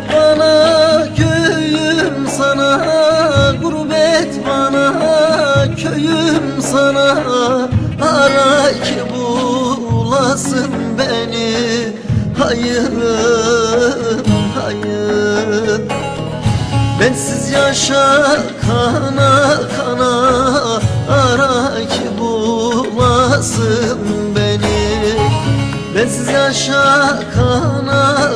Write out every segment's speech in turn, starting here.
Gurbet bana köyüm sana Gurbet bana köyüm sana. Ara ki bulasın beni Hayırım hayır. Bensiz yaşa kana kana. Ara ki bulasın beni. Bensiz yaşa kana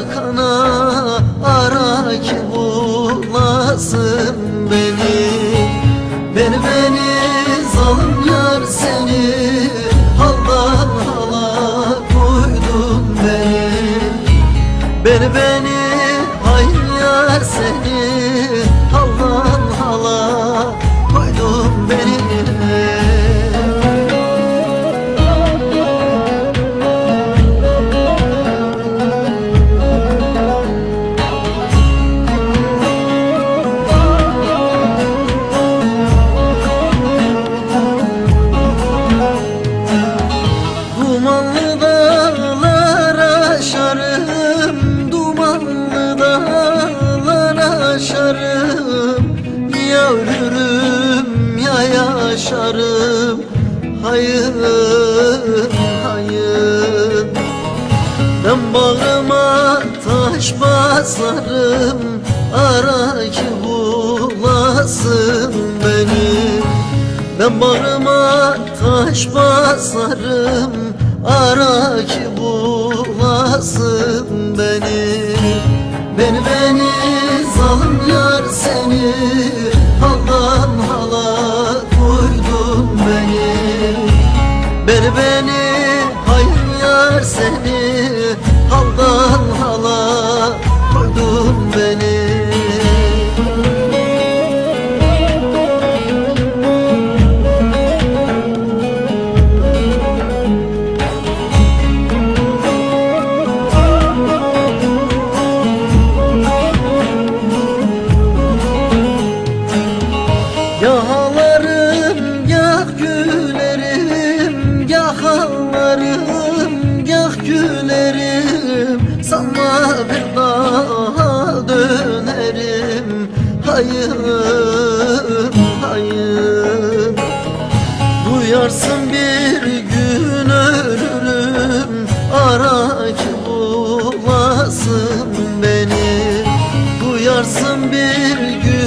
seni Haldan hala koydun beni Beni beni hayır yar seni yaşarım. Hayır, hayır. Ben bağıma taş basarım. Ara ki bulasın beni. Ben bağrıma taş basarım. Ara ki bulasın beni. Beni beni zalim yar seni Beni hayır seni Haldan hayır hayır. Duyarsın bir gün ölürüm. Ara ki bulasın beni. Duyarsın bir gün